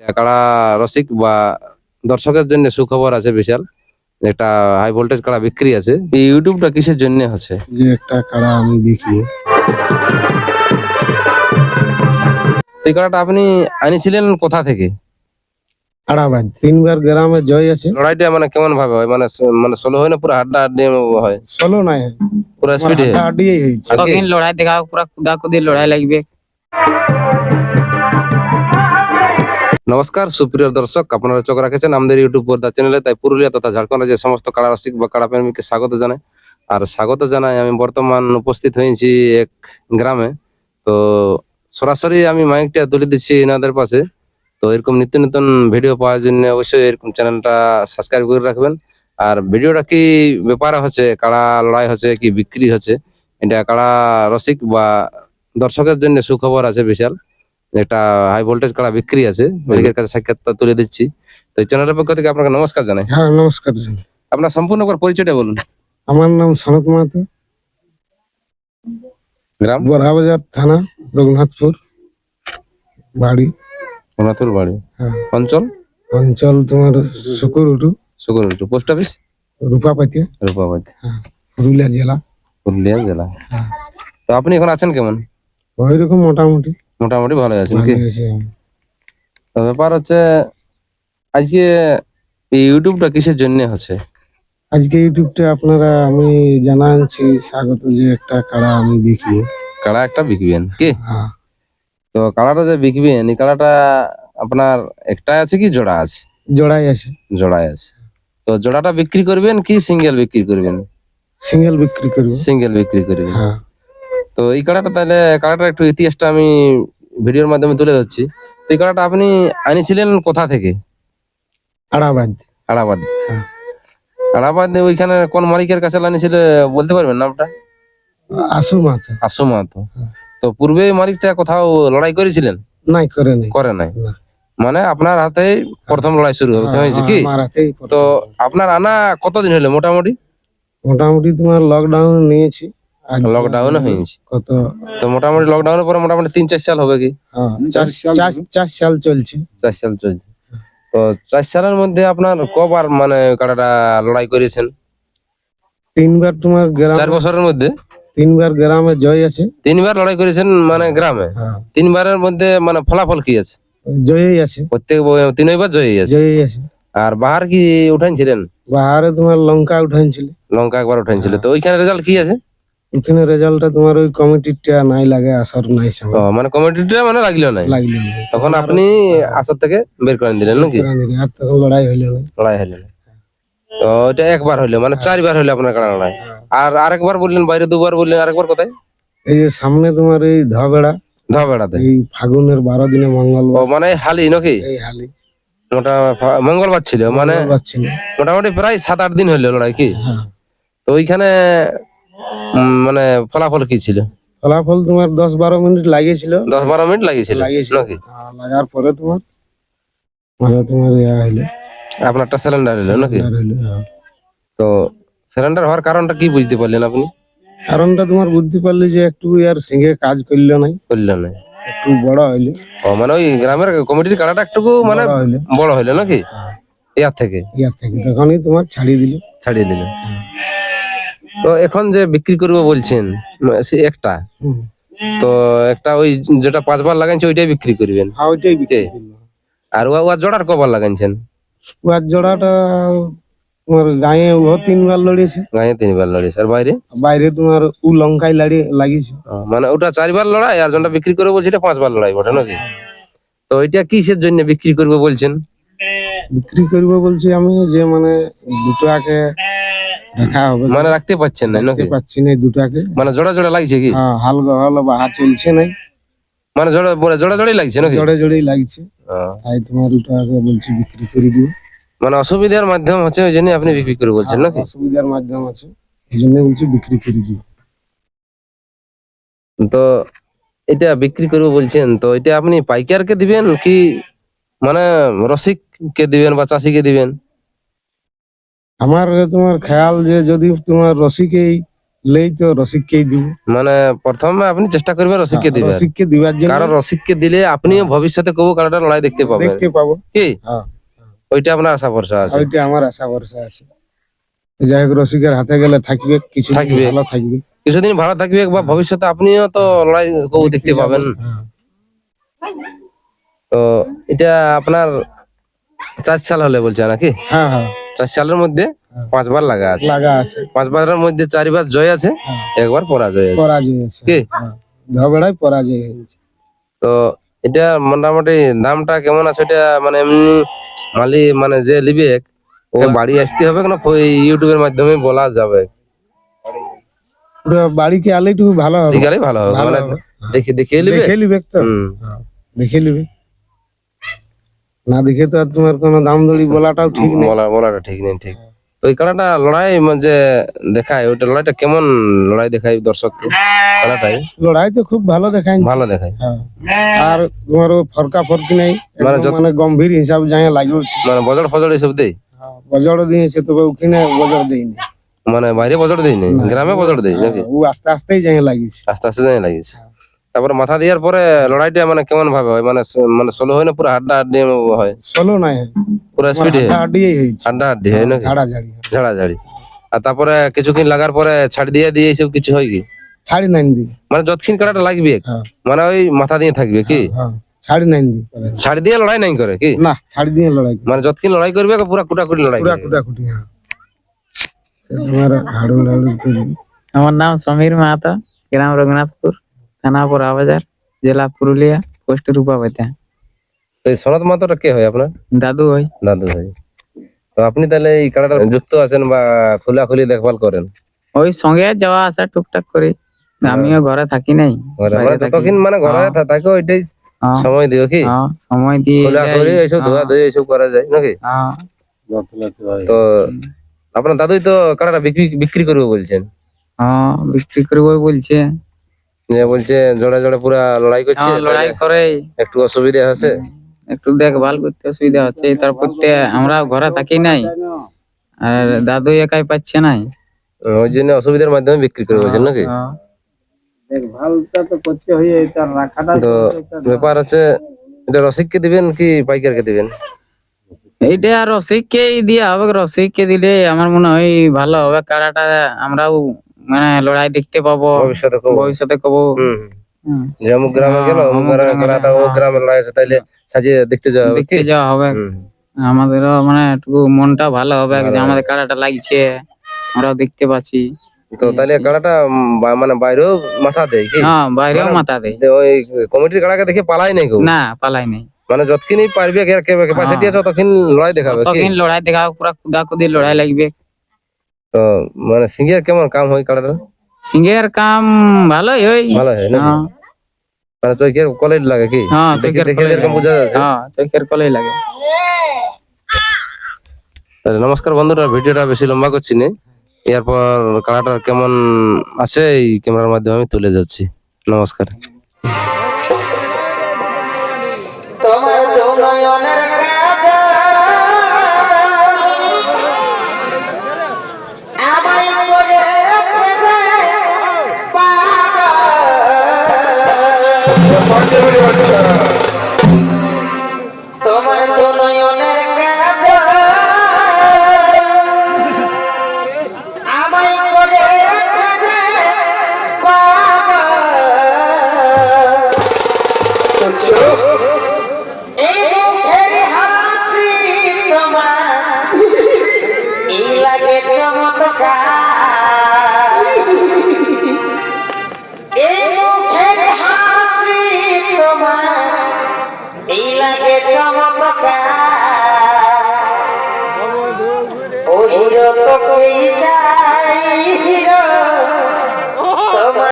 কাড়া রসিক বা দর্শকের জন্য সুখবর আছে বিশাল। একটা হাই ভোল্টেজ কাড়া বিক্রি আছে। এই ইউটিউবটা কিসের জন্য হচ্ছে? যে একটা কাড়া আমি দেখি। এই কাড়াটা আপনি আনিছিলেন কোথা থেকে? আড়াবাদ তিনবার গ্রামে জয় আছে। লড়াইটা মানে কেমন ভাবে হয়? মানে মানে সোলো হয় না পুরো হাড্ডা হাড্ডি হয়? ষোলো নাই। পুরো স্পিড হাড্ডিই হয়েছে। কতদিন লড়াই দেখা পুরা কুদা কুদি লড়াই লাগবে। নমস্কার, সুপ্রিয় দর্শক, আপনারা চোখ রাখেছেন আমাদের ইউটিউব পর্দা চ্যানেলে তাই পুরুলিয়া তথা ঝাড়খণ্ডের যে সমস্ত কাড়া রসিক বা কাড়া প্রেমীকে স্বাগত জানাই। আর স্বাগত জানাই আমি বর্তমান উপস্থিত হয়েছি এক গ্রামে। তো সরাসরি আমি মাইকটা তুলে দিচ্ছি এনাদের পাশে। তো এরকম নিত্য নতুন ভিডিও পাওয়ার জন্য অবশ্যই এরকম চ্যানেলটা সাবস্ক্রাইব করে রাখবেন। আর ভিডিওটা কি ব্যাপার হচ্ছে কাড়া লড়াই হচ্ছে, কি বিক্রি হচ্ছে, এটা কাড়া রসিক বা দর্শকের জন্য সুখবর আছে বিশাল। একটা হাই ভোল্টেজ কাড়া বিক্রি আছে। মালিকের কাছে সাক্ষাৎ তুলে দিচ্ছি। তো চ্যানেলের পক্ষ থেকে আপনাকে নমস্কার জানাই। হ্যাঁ নমস্কার জানাই। আপনার সম্পূর্ণ করে পরিচয়টা বলুন। আমার নাম সনত মাহাতো। গ্রাম? বড়াবাজার থানা রঘুনাথপুর বাড়ি। সোনাথুর বাড়ি। হ্যাঁ। অঞ্চল? অঞ্চল তোমার শুকুরুটু। সুগরুটু পোস্ট অফিস? রূপাপাতিয়া রূপাবাদ হ্যাঁ পুরুলিয়া জেলা। পুরুলিয়া জেলা। হ্যাঁ। তো আপনি এখন আছেন কেমন? ওই রকম মোটামুটি। মোটামুটি ভালো আছেন কি আছে। তো ব্যাপার হচ্ছে আজকে এই ইউটিউবটা কিসের জন্য হচ্ছে? আজকে ইউটিউবটা আপনারা আমি জানাচ্ছি স্বাগত যে একটা কাড়া আমি দেখি কাড়া একটা বিকবেন কি? হ্যাঁ। তো কাড়াটা যে বিকবেন এই কাড়াটা আপনার একটাই আছে কি জোড়া আছে? জোড়াই আছে। জোড়াই আছে। তো জোড়াটা বিক্রি করবেন কি সিঙ্গেল বিক্রি করবেন? সিঙ্গেল বিক্রি করবেন সিঙ্গেল বিক্রি করবেন। হ্যাঁ। তো এই কাড়াটা তাহলে কাড়াটার একটু ইতিহাসটা আমি ভিডিওর মাধ্যমে তুলে ধরছি। তো এই কাড়াটা আপনি আনিছিলেন কোথা থেকে? আড়াবাদ আড়াবাদ হ্যাঁ। আড়াবাদ ওইখানে কোন মালিকের কাছে আনিছিল বলতে পারবেন নামটা? আসু মাথা আসু মাহাতো। হ্যাঁ। তো পূর্বে মালিকটা কোথাও লড়াই করেছিলেন? নাই করে নাই। করে নাই। মানে আপনার হাতে প্রথম লড়াই শুরু হবে হয়েছে কি? প্রথম। তো আপনার আনা কতদিন হলো মোটামুটি? মোটামুটি তোমার লকডাউন নিয়েছি। লকডাউনে হয়েছে? কত? তো মোটামুটি লকডাউনের পরে মোটামুটি তিন চার সাল হবে কি? হ্যাঁ, চার সাল চলছে। চার সাল চলছে। তো চার সালের মধ্যে আপনার কবার মানে কাড়াটা লড়াই করেছেন? তিনবার তোমার গ্রাম চার বছরের মধ্যে? তিনবার গ্রামে জয় আছে। তিনবার লড়াই করেছেন মানে গ্রামে? হ্যাঁ, তিনবারের মধ্যে মানে ফলাফল কি আছে? জয়ই আছে। প্রত্যেক ব- তিনবার জয়ী আছে? জয়ই আছে। আর বাহার কি উঠাইছিলেন? বাহারে তোমার লঙ্কা উঠাইছিল। লঙ্কা একবার উঠাইছিল। তো ওইখানে রেজাল্ট কি আছে? ওখানে রেজাল্টটা তোমার ওই কমিটিটা নাই লাগে আসর নাই ও, মানে কমিটিটা মানে লাগল নাই? লাগল না। তখন আপনি আসর থেকে বের করে দিলেন নাকি? আর তখন লড়াই হইল না লড়াই না। তো এটা একবার হইল মানে চারবার হইল আপনার কাড়া লড়াই। আর আরেকবার বললেন বাইরে দুবার বললেন আরেকবার কোথায়? এই যে সামনে তোমার এই ধবেড়া ধবেড়াতে এই ফাগুনের বারো দিনে ও মঙ্গলবার। মানে হালি নাকি? এই হালি। মোটা মঙ্গলবার ছিল মানে মোটামুটি প্রায় সাত আট দিন হইল লড়াই কি? হ্যাঁ। তো ওইখানে মানে ফলাফল কি ছিল? ফলাফল তোমার দশ বারো মিনিট লাগিয়েছিল। দশ বারো মিনিট লাগিয়েছিল? লাগিয়েছিল। নাকি? হ্যাঁ, লাগার পরে তোমার মানে তোমার ইয়া হইল। আপনারটা সিলিন্ডার হইল নাকি? আর হইল, হ্যাঁ। তো সিলিন্ডার হওয়ার কারণটা কি বুঝতে পারলেন আপনি? কারণটা তোমার বুঝতে পারলি যে একটু ইয়ার কাজ করল নাই। করলেন না একটু বড় হইল। ও মানে ওই গ্রামের কমিটির কাড়াটা একটু মানে বড় হইল। নাকি? হ্যাঁ। ইয়ার থেকে? ইয়ার থেকে। তখনই তোমার ছাড়িয়ে দিল। ছাড়িয়ে দিলেন তো এখন যে বিক্রি করব বলছেন সে একটা। তো একটা ওই যেটা পাঁচবার লাগাইছে ওইটাই বিক্রি করবেন? হ্যাঁ ওইটাই বিক্রি। আর ও আর জোড়ার কবার লাগাইছেন? উহার জোড়াটা তোমার গায়ে ও তিনবার লড়িয়েছে। গায়ে তিনবার লড়েছে আর বাইরে? বাইরে তোমার উ লঙ্কায় লাড়ি লাগিয়েছে। মানে ওটা চারবার লড়াই আর যেটা বিক্রি করব বলছে এটা পাঁচবার লড়াই বটে নাকি? তো ওইটা কিসের জন্য বিক্রি করব বলছেন? বিক্রি করব বলছি আমি যে মানে দুটাকে হবে। মানে রাখতে পারছেন না নাকি? পাচ্ছি না দুটাকে। মানে জোড়া জোড়া লাগছে কি? হ্যাঁ হাল গহল বাহা চলছে নাই। মানে জোড়া মানে জোড়া জোড়াই লাগছে নাকি? জড়ে জড়েই লাগছে তাই তোমার দুটাকে বলছি বিক্রি করে দিব মানে অসুবিধার মাধ্যম হচ্ছে ওই জন্য আপনি বিক্রি করে বলছেন নাকি? অসুবিধার মাধ্যম আছে। এই জন্য বলছি বিক্রি করে দিব তো এটা বিক্রি করব বলছেন তো এটা আপনি পাইকারকে দিবেন কি মানে রসিক কে দিবেন বা চাষিকে দিবেন? আমার তোমার খেয়াল যে যদি তোমার রসিকেই লেই তো রসিককেই দিব। মানে প্রথমে আপনি চেষ্টা করবেন রসিককে দিবেন রসিককে দিবার জন্য। কারণ রসিককে দিলে আপনিও ভবিষ্যতে কবু কালাটা লড়াই দেখতে পাবেন। দেখতে পাবো। কি? হ্যাঁ। ওইটা আপনার আশা ভরসা আছে। ওইটা আমার আশা ভরসা আছে। যাই হোক রসিকের হাতে গেলে থাকবে কিছু থাকবে। ভালো থাকবে। কিছুদিন ভালো থাকবে বা ভবিষ্যতে আপনিও তো লড়াই কবু দেখতে পাবেন। হ্যাঁ। তো এটা আপনার চার সাল হলে বলছে নাকি হ্যাঁ হ্যাঁ। চার সালের মধ্যে হ্যাঁ। পাঁচবার লাগা আছে। লাগা আছে। পাঁচবারের মধ্যে চারবার জয় আছে হ্যাঁ। একবার পরাজয় আছে। পরাজয় আছে। কি? হ্যাঁ। ঝগড়ায় পরাজয় হয়েছে তো এটা মোটামুটি দামটা কেমন আছে এটা? মানে এমনি মালি মানে যে লিবে বাড়ি আসতে হবে না? ওই ইউটিউবের মাধ্যমে বলা যাবে। পুরো বাড়িকে আলে একটু ভালো হবে? ভালো হবে। মানে হবে। দেখে দেখে লিবে দেখে লিবে তো? দেখে লিবে না দেখে তো আর তোমার কোনো দাম দড়ি বলাটাও ঠিক নেই। বলা বলাটা ঠিক নেই ঠিক। ওই খেলাটা লড়াই মানে যে দেখায় ওইটা লড়াইটা কেমন লড়াই দেখায় দর্শককে লড়াই তো খুব ভালো দেখায়। ভালো দেখায়। হ্যাঁ। আর তোমার ও ফরকা ফরকি নেই মানে মানে গম্ভীর হিসাব যাই লাগিয়েছে মানে বজর ফজর এসব দেই? বজর দিয়েছে তবে ওখানে বজর দেয়নি মানে বাইরে বজর দেই নাই গ্রামে বজর দেই নাকি? ও আস্তে আস্তেই যাই লাগিয়েছে। আস্তে আস্তে জানি লাগিয়েছে। তারপরে মাথা দেওয়ার পরে লড়াইটা মানে কেমন ভাবে হয়? মানে মানে সোলো হয় না পুরো হাড্ডা হাড্ডি হয়? ষোলো নাই। পুরো স্পিডে হাড্ডা হাড্ডি হয় নাকি? ঝাড়া ঝাড়ি ঝাড়া ঝাড়ি আর তারপরে কিছুক্ষণ লাগার পরে ছাড় দিয়ে দিয়ে এইসব কিছু হয় কি? ছাড়ি নাইন দি মানে যতক্ষণ কাটাটা লাগবে হ্যাঁ। মানে ওই মাথা দিয়ে থাকবে কি? হ্যাঁ ছাড়ি নাইন দি ছাড় দিয়ে লড়াই নাই করে কি? না ছাড়ি দিয়ে লড়াই মানে যতক্ষণ লড়াই করবে পুরা কুটাকুটি লড়াই পুরা। কুটাকুটি হ্যাঁ। তোমার হাড়ু হাড়ু আমার নাম সমীর মাহাতো গ্রাম রঘুনাথপুর। থানা পোড়া বাজার জেলা পুরুলিয়া পোস্ট রূপাবেতা তো এই সনাত মাতাটা কে হয় আপনার? দাদু হয়। দাদু ভাই তো আপনি তাহলে এই খেলাটা যুক্ত আছেন বা খোলাখুলি দেখভাল করেন? ওই সঙ্গে যাওয়া আসা টুকটাক করে। আমিও ঘরে থাকি নাই মানে ততক্ষণ মানে ঘরে হ্যাঁ। থাকে ওইটাই হ্যাঁ, সময় দিও কি? হ্যাঁ, সময় দিয়ে খোলাখুলি। এইসব ধোয়া হ্যাঁ, ধুয়ে এইসব করা যায় নাকি? হ্যাঁ, তো আপনার দাদুই তো কাটাটা বিক্রি বিক্রি করবে বলছেন। হ্যাঁ, বিক্রি করব বলছে। যে বলছে জোড়া জোড়া পুরা লড়াই করছে হ্যাঁ, লড়াই করে একটু অসুবিধা আছে একটু দেখভাল করতে অসুবিধা হচ্ছে তারপর তে আমরা ঘরে থাকি নাই আর দাদু একাই পাচ্ছে নাই। ওই জন্য অসুবিধার মাধ্যমে বিক্রি করে বলছেন নাকি? হ্যাঁ। তো করতে হয়ে তো ব্যাপার হচ্ছে এটা রসিককে দিবেন কি পাইকারকে দিবেন? এইটা আর রসিককেই দিয়া হবে রসিককে দিলে আমার মনে হয় ভালো হবে কাড়াটা আমরাও মানে লড়াই দেখতে পাবো ভবিষ্যতে ভবিষ্যতে কব। যে অমুক গ্রামে গেল হ্যাঁ, অমুক গ্রামে খেলাটা হ্যাঁ। লড়াই আছে তাইলে সাজিয়ে দেখতে যাওয়া দেখতে যাওয়া হবে। আমাদেরও মানে একটু মনটা ভালো হবে যে আমাদের কাড়াটা লাগছে আমরাও দেখতে পাচ্ছি। তো তাহলে কাড়াটা মানে বাইরেও মাথা দেয় কি? হ্যাঁ বাইরেও মানে- মাথা দেয়। ওই কমিটির কাড়াকে দেখে পালাই নাই কেউ? না পালাই নেই। মানে যতক্ষণই পারবে ক্যাপাসিটি আছে ততক্ষণ লড়াই দেখাবে তখন লড়াই দেখা পুরা কুদা কুদি লড়াই লাগবে। তো মানে সিঙ্গিয়ার কেমন কাম হয় কাড়াটা সিংহের কাম ভালোই হয়। ভালো হয় নাকি? হ্যাঁ। মানে চৈকের কলেজ লাগে কি? হ্যাঁ দেখে দেখে লাগে। বোঝা যাচ্ছে হ্যাঁ চোখের কলাই লাগে? তাহলে নমস্কার বন্ধুরা ভিডিওটা বেশি লম্বা করছি না। এরপর কাড়াটা কেমন আছে এই ক্যামেরার মাধ্যমে আমি তুলে যাচ্ছি নমস্কার। Thank you.